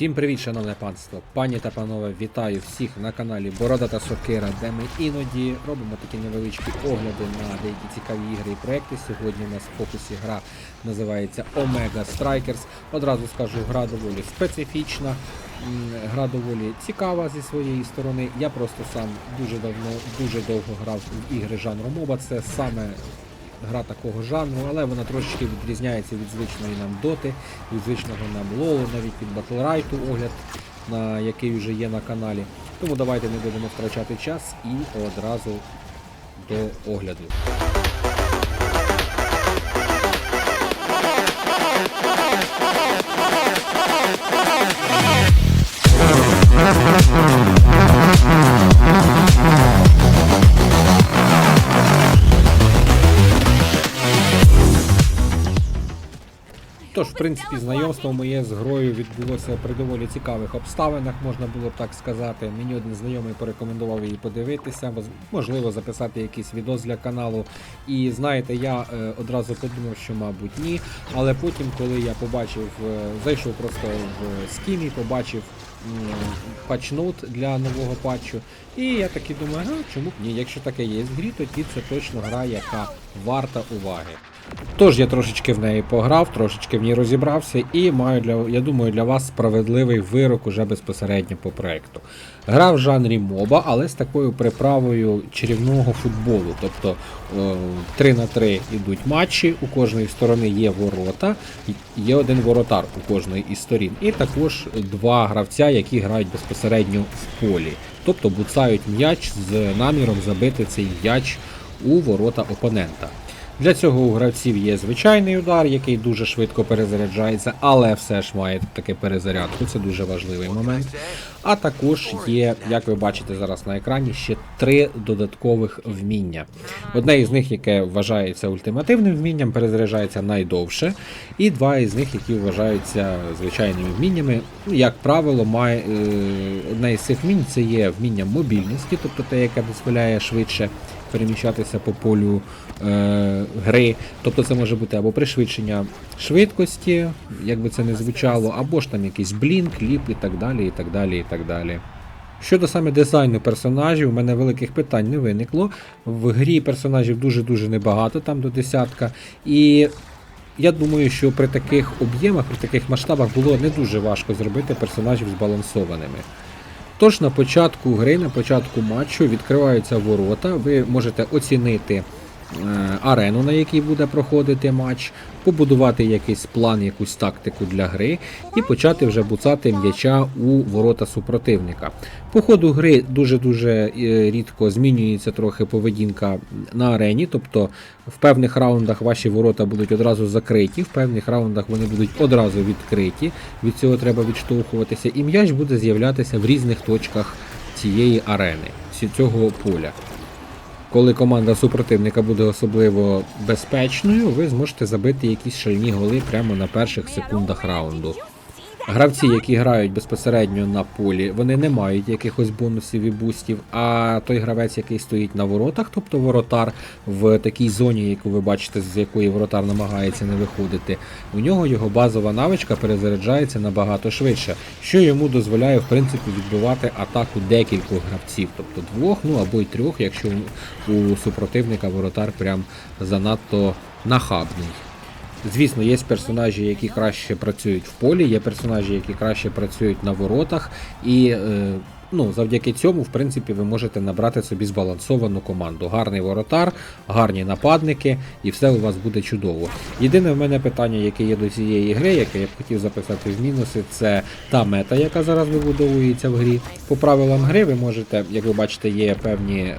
Всім привіт, шановне панство! Пані та панове, вітаю всіх на каналі Борода та Сокира, де ми іноді робимо такі невеличкі огляди на деякі цікаві ігри і проекти. Сьогодні у нас в фокусі гра називається Omega Strikers. Одразу скажу, гра доволі специфічна, гра доволі цікава зі своєї сторони. Я просто сам дуже давно, дуже довго грав в ігри жанру моба. Це саме гра такого жанру, але вона трошечки відрізняється від звичної нам доти, від звичного нам лолу, навіть від Батлрайту огляд, на який вже є на каналі. Тому давайте не будемо втрачати час і одразу до огляду. Тож, в принципі, знайомство моє з грою відбулося при доволі цікавих обставинах, можна було б так сказати. Мені один знайомий порекомендував її подивитися, можливо, записати якийсь відос для каналу. І знаєте, я е, одразу подумав, що мабуть ні. Але потім, коли я побачив, е, зайшов просто в скімі, побачив патчноут для нового патчу. І я таки думаю, а чому б ні? Якщо таке є в грі, тоді це точно гра, яка варта уваги. Тож я трошечки в неї пограв, трошечки в ній розібрався і маю для я думаю для вас справедливий вирок уже безпосередньо по проекту. Гра в жанрі моба, але з такою приправою чарівного футболу. Тобто 3 на 3 йдуть матчі, у кожної сторони є ворота, є один воротар у кожної із сторін. І також два гравця, які грають безпосередньо в полі. Тобто буцають м'яч з наміром забити цей м'яч у ворота опонента. Для цього у гравців є звичайний удар, який дуже швидко перезаряджається, але все ж має таке перезарядку. Це дуже важливий момент. А також є, як ви бачите зараз на екрані, ще три додаткових вміння. Одне із них, яке вважається ультимативним вмінням, перезаряджається найдовше, і два із них, які вважаються звичайними вміннями. Ну, Як правило, має е, одне із цих вмінь це є вміння мобільності, тобто те, яке дозволяє швидше переміщатися по полю е, гри. Тобто це може бути або пришвидшення швидкості, як би це не звучало, або ж там якийсь блінк, ліп і так далі. і так далі, і так далі. Щодо саме дизайну персонажів, у мене великих питань не виникло. В грі персонажів дуже-дуже небагато, там до десятка. І я думаю, що при таких об'ємах, при таких масштабах було не дуже важко зробити персонажів збалансованими. Тож на початку гри, на початку матчу відкриваються ворота, ви можете оцінити арену, на якій буде проходити матч, побудувати якийсь план, якусь тактику для гри і почати вже буцати м'яча у ворота супротивника. По ходу гри дуже-дуже е, рідко змінюється трохи поведінка на арені, тобто в певних раундах ваші ворота будуть одразу закриті, в певних раундах вони будуть одразу відкриті. Від цього треба відштовхуватися, і м'яч буде з'являтися в різних точках цієї арени, цього поля. Коли команда супротивника буде особливо безпечною, ви зможете забити якісь шальні голи прямо на перших секундах раунду. Гравці, які грають безпосередньо на полі, вони не мають якихось бонусів і бустів. А той гравець, який стоїть на воротах, тобто воротар в такій зоні, яку ви бачите, з якої воротар намагається не виходити, у нього його базова навичка перезаряджається набагато швидше, що йому дозволяє в принципі відбивати атаку декількох гравців, тобто двох, ну або й трьох, якщо у супротивника воротар прям занадто нахабний. Звісно, є персонажі, які краще працюють в полі, є персонажі, які краще працюють на воротах, і е, ну, завдяки цьому, в принципі, ви можете набрати собі збалансовану команду. Гарний воротар, гарні нападники, і все у вас буде чудово. Єдине в мене питання, яке є до цієї гри, яке я б хотів записати в мінуси, це та мета, яка зараз вибудовується в грі. По правилам гри ви можете, як ви бачите, є певні е,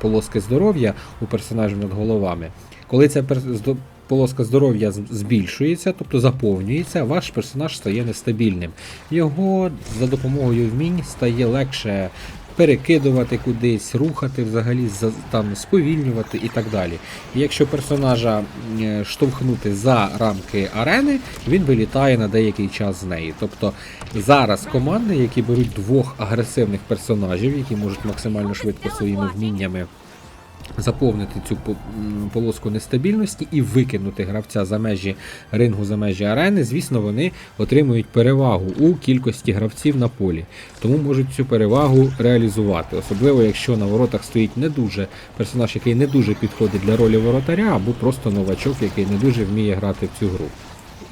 полоски здоров'я у персонажів над головами. Коли здо- полоска здоров'я збільшується, тобто заповнюється, ваш персонаж стає нестабільним. Його за допомогою вмінь стає легше перекидувати кудись, рухати взагалі, там, сповільнювати і так далі. І якщо персонажа е, штовхнути за рамки арени, він вилітає на деякий час з неї. Тобто зараз команди, які беруть двох агресивних персонажів, які можуть максимально швидко своїми вміннями заповнити цю полоску нестабільності і викинути гравця за межі рингу, за межі арени, звісно, вони отримують перевагу у кількості гравців на полі. Тому можуть цю перевагу реалізувати, особливо якщо на воротах стоїть не дуже персонаж, який не дуже підходить для ролі воротаря, або просто новачок, який не дуже вміє грати в цю гру.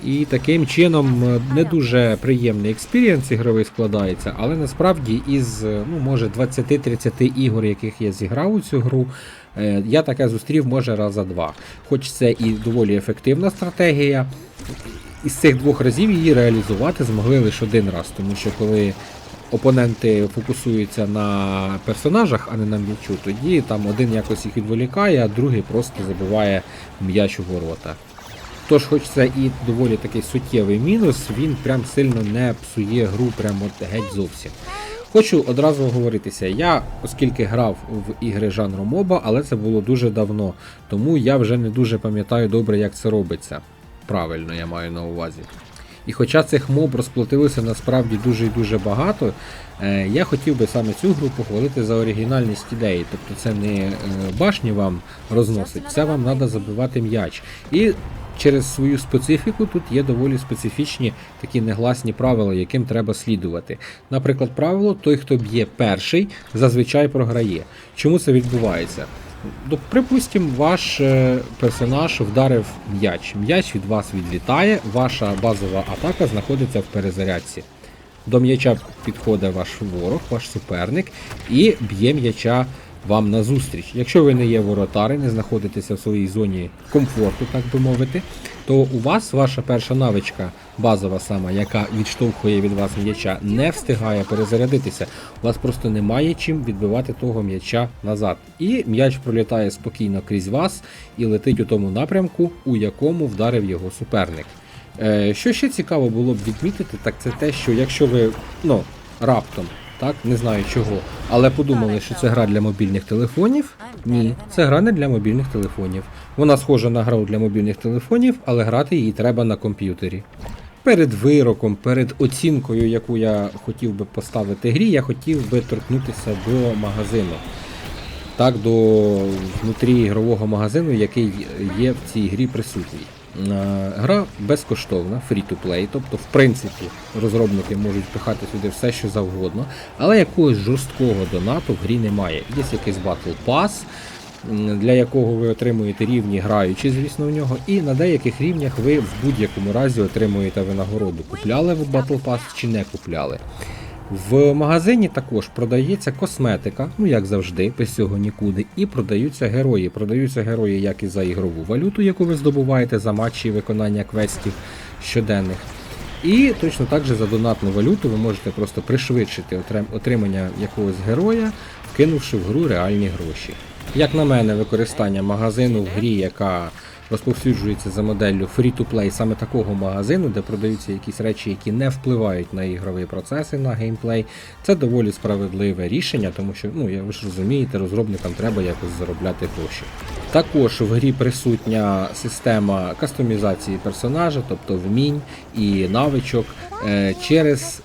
І таким чином е, не дуже приємний експірієнс ігровий складається, але насправді із е, ну, може 20-30 ігор, яких я зіграв у цю гру, я таке зустрів може раза два. Хоч це і доволі ефективна стратегія. Із цих двох разів її реалізувати змогли лише один раз, тому що коли опоненти фокусуються на персонажах, а не на м'ячу, тоді там один якось їх відволікає, а другий просто забиває м'яч у ворота. Тож, хоч це і доволі такий суттєвий мінус, він прям сильно не псує гру прям от геть зовсім. Хочу одразу оговоритися, я, оскільки грав в ігри жанру моба, але це було дуже давно, тому я вже не дуже пам'ятаю добре, як це робиться. Правильно, я маю на увазі. І хоча цих моб розплатилося насправді дуже і дуже багато, е, я хотів би саме цю гру похвалити за оригінальність ідеї. Тобто це не е, башні вам розносить, це вам треба забивати м'яч. І через свою специфіку тут є доволі специфічні такі негласні правила, яким треба слідувати. Наприклад, правило, той, хто б'є перший, зазвичай програє. Чому це відбувається? Ну, Припустимо, ваш е, персонаж вдарив м'яч. М'яч від вас відлітає, ваша базова атака знаходиться в перезарядці. До м'яча підходить ваш ворог, ваш суперник, і б'є м'яча вам назустріч. Якщо ви не є воротари, не знаходитеся в своїй зоні комфорту, так би мовити, то у вас ваша перша навичка, базова сама, яка відштовхує від вас м'яча, не встигає перезарядитися. У вас просто немає чим відбивати того м'яча назад. І м'яч пролітає спокійно крізь вас і летить у тому напрямку, у якому вдарив його суперник. Е, Що ще цікаво було б відмітити, так це те, що якщо ви ну, раптом, так, не знаю чого, але подумали, що це гра для мобільних телефонів. Ні, це гра не для мобільних телефонів. Вона схожа на гру для мобільних телефонів, але грати її треба на комп'ютері. Перед вироком, перед оцінкою, яку я хотів би поставити грі, я хотів би торкнутися до магазину. Так, до внутрі ігрового магазину, який є в цій грі присутній. Е, Гра безкоштовна, free-to-play, тобто, в принципі, розробники можуть пихати сюди все, що завгодно, але якогось жорсткого донату в грі немає. Є якийсь Battle Pass, для якого ви отримуєте рівні, граючи, звісно, в нього, і на деяких рівнях ви в будь-якому разі отримуєте винагороду. Купляли ви Battle Pass чи не купляли. В магазині також продається косметика, ну як завжди, без цього нікуди, і продаються герої. Продаються герої як і за ігрову валюту, яку ви здобуваєте за матчі і виконання квестів щоденних. І точно так же за донатну валюту ви можете просто пришвидшити отримання якогось героя, вкинувши в гру реальні гроші. Як на мене, використання магазину в грі, яка розповсюджується за моделлю free-to-play, саме такого магазину, де продаються якісь речі, які не впливають на ігрові процеси, на геймплей, це доволі справедливе рішення, тому що, ну, ви ж розумієте, розробникам треба якось заробляти гроші. Також в грі присутня система кастомізації персонажа, тобто вмінь і навичок е, через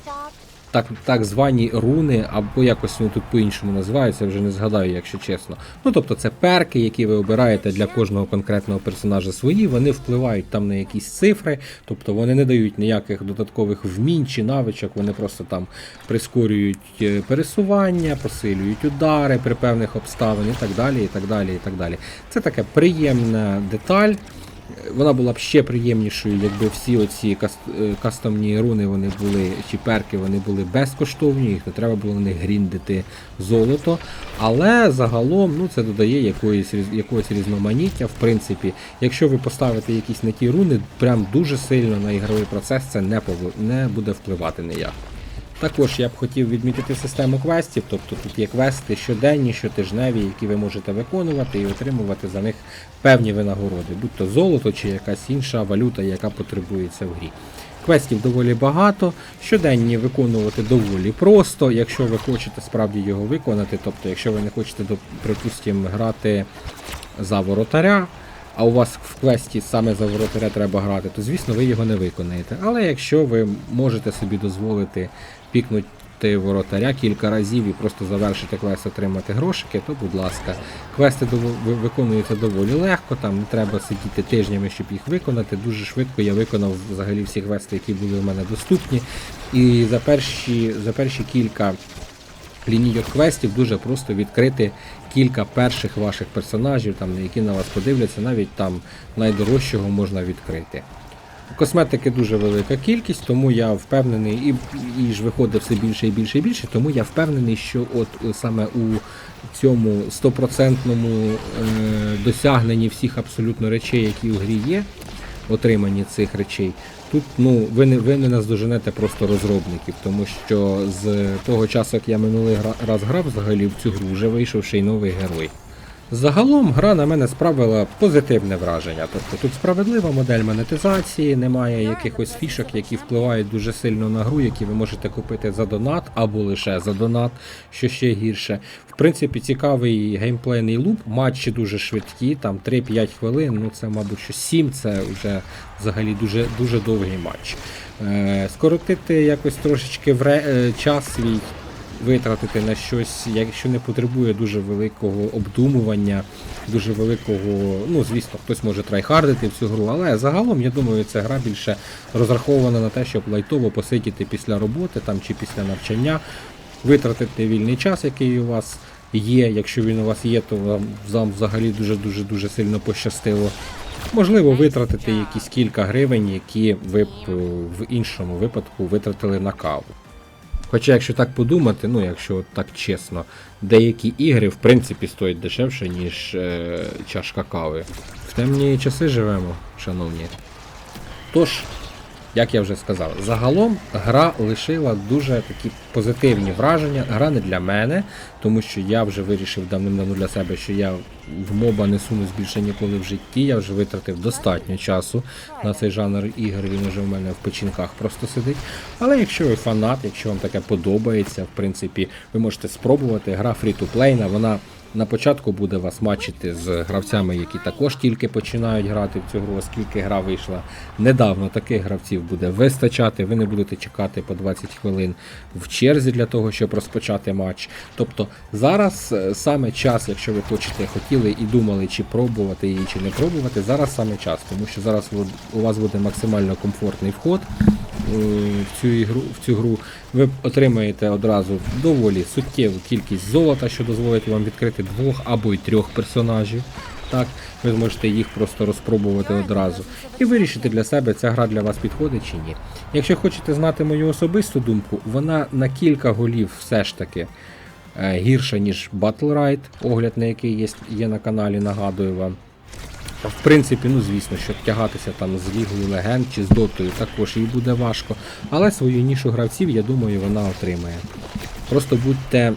так, так звані руни, або якось вони тут по-іншому називаються, вже не згадаю, якщо чесно. Ну тобто це перки, які ви обираєте для кожного конкретного персонажа свої, вони впливають там на якісь цифри, тобто вони не дають ніяких додаткових вмінь чи навичок, вони просто там прискорюють е, пересування, посилюють удари при певних обставин і так далі. і так далі, і так далі. Це така приємна деталь. Вона була б ще приємнішою, якби всі оці е, кастомні руни вони були, чи перки вони були безкоштовні, їх не треба було на них гріндити золото. Але загалом ну, це додає якоїсь, якогось різноманіття. В принципі, якщо ви поставите якісь не ті руни, прям дуже сильно на ігровий процес це не, пов- не буде впливати ніяк. Також я б хотів відмітити систему квестів, тобто тут є квести щоденні, щотижневі, які ви можете виконувати і отримувати за них певні винагороди, будь то золото чи якась інша валюта, яка потребується в грі. Квестів доволі багато, щоденні виконувати доволі просто, якщо ви хочете справді його виконати, тобто якщо ви не хочете, припустимо, грати за воротаря, а у вас в квесті саме за воротаря треба грати, то звісно ви його не виконаєте. Але якщо ви можете собі дозволити пікнути воротаря кілька разів і просто завершити квест, отримати грошики, то будь ласка. Квести виконуються доволі легко, там не треба сидіти тижнями, щоб їх виконати. Дуже швидко я виконав взагалі всі квести, які були в мене доступні. І за перші, за перші кілька лінійок квестів дуже просто відкрити кілька перших ваших персонажів, там, які на вас подивляться, навіть там найдорожчого можна відкрити. Косметики дуже велика кількість, тому я впевнений, і, і ж виходить все більше і більше і більше, тому я впевнений, що от е, саме у цьому стопроцентному е, досягненні всіх абсолютно речей, які в грі є, отриманні цих речей, тут ну, ви, не, ви не наздоженете просто розробників, тому що з того часу, як я минулий раз грав взагалі в цю гру, вже вийшов ще й новий герой. Загалом гра на мене справила позитивне враження. Тобто тут справедлива модель монетизації, немає якихось фішок, які впливають дуже сильно на гру, які ви можете купити за донат або лише за донат, що ще гірше. В принципі, цікавий геймплейний луп, матчі дуже швидкі, там 3-5 хвилин, ну це, мабуть, що 7 це вже взагалі дуже, дуже довгий матч. Е, скоротити якось трошечки вре, е, час свій витратити на щось, якщо не потребує дуже великого обдумування, дуже великого, ну звісно, хтось може трайхардити в цю гру, але загалом я думаю, ця гра більше розрахована на те, щоб лайтово посидіти після роботи там чи після навчання, витратити вільний час, який у вас є. Якщо він у вас є, то вам, вам взагалі дуже дуже дуже сильно пощастило. Можливо, витратити якісь кілька гривень, які ви б е, в іншому випадку витратили на каву. Хоча, якщо так подумати, ну якщо так чесно, деякі ігри в принципі стоять дешевше, ніж е, чашка кави. В темні часи живемо, шановні. Тож, як я вже сказав, загалом гра лишила дуже такі позитивні враження. Гра не для мене, тому що я вже вирішив давним-давно для себе, що я в моба не сунусь більше ніколи в житті. Я вже витратив достатньо часу на цей жанр ігор. Він вже в мене в печінках просто сидить. Але якщо ви фанат, якщо вам таке подобається, в принципі, ви можете спробувати. Гра free-to-play, вона на початку буде вас мачити з гравцями, які також тільки починають грати в цю гру, оскільки гра вийшла недавно. Таких гравців буде вистачати. Ви не будете чекати по 20 хвилин в черзі для того, щоб розпочати матч. Тобто зараз е, саме час, якщо ви хочете, хотіли і думали, чи пробувати її, чи не пробувати, зараз саме час, тому що зараз у вас буде максимально комфортний вход е, в цю ігру, в цю гру. Ви отримаєте одразу доволі суттєву кількість золота, що дозволить вам відкрити двох або й трьох персонажів. Так, ви зможете їх просто розпробувати одразу і вирішити для себе, ця гра для вас підходить чи ні. Якщо хочете знати мою особисту думку, вона на кілька голів все ж таки е, гірша, ніж Battle Ride, огляд на який є, є на каналі, нагадую вам. В принципі, ну звісно, що тягатися там з Лігою Легенд чи з Дотою також їй буде важко. Але свою нішу гравців, я думаю, вона отримає. Просто будьте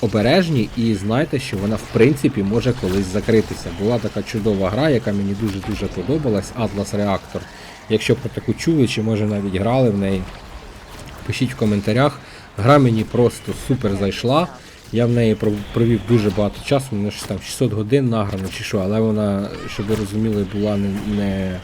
обережні і знайте, що вона в принципі може колись закритися. Була така чудова гра, яка мені дуже-дуже подобалась, Atlas Reactor. Якщо про таку чули, чи може навіть грали в неї, пишіть в коментарях. Гра мені просто супер зайшла. Я в неї пров- провів дуже багато часу, мене щось там 600 годин награно чи що, але вона, щоб ви розуміли, була не, не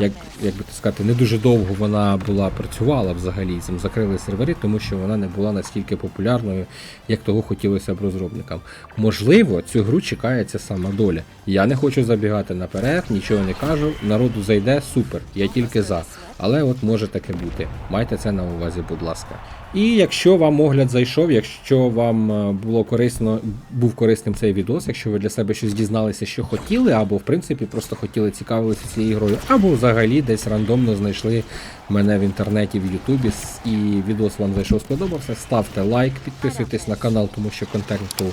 як, як би сказати, не дуже довго вона була працювала взагалі. Цим закрили сервери, тому що вона не була настільки популярною, як того хотілося б розробникам. Можливо, цю гру чекає ця сама доля. Я не хочу забігати наперед, нічого не кажу. Народу зайде супер, я тільки за. Але от може таке бути. Майте це на увазі, будь ласка. І якщо вам огляд зайшов, якщо вам е, було корисно, був корисним цей відос, якщо ви для себе щось дізналися, що хотіли, або в принципі просто хотіли цікавитися цією грою, або взагалі десь рандомно знайшли мене в інтернеті, в Ютубі, і відос вам зайшов, сподобався, ставте лайк, підписуйтесь на канал, тому що контенту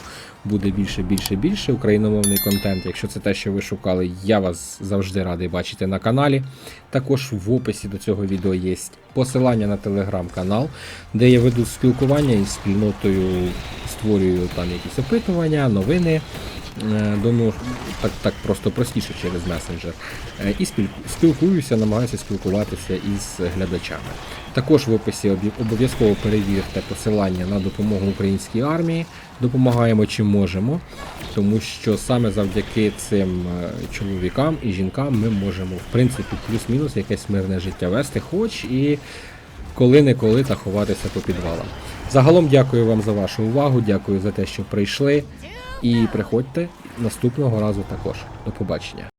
буде більше, більше, більше. Україномовний контент. Якщо це те, що ви шукали, я вас завжди радий бачити на каналі. Також в описі до цього відео є посилання на телеграм-канал, де я веду спілкування із спільнотою, створюю там якісь опитування, новини. Е, Дону так, так просто простіше через месенджер. Е, І спілкуюся, намагаюся спілкуватися із глядачами. Також в описі обов'язково перевірте посилання на допомогу українській армії. Допомагаємо чим можемо, тому що саме завдяки цим е, чоловікам і жінкам ми можемо, в принципі, плюс-мінус якесь мирне життя вести, хоч і коли-неколи та ховатися по підвалам. Загалом дякую вам за вашу увагу, дякую за те, що прийшли. І приходьте наступного разу також. До побачення.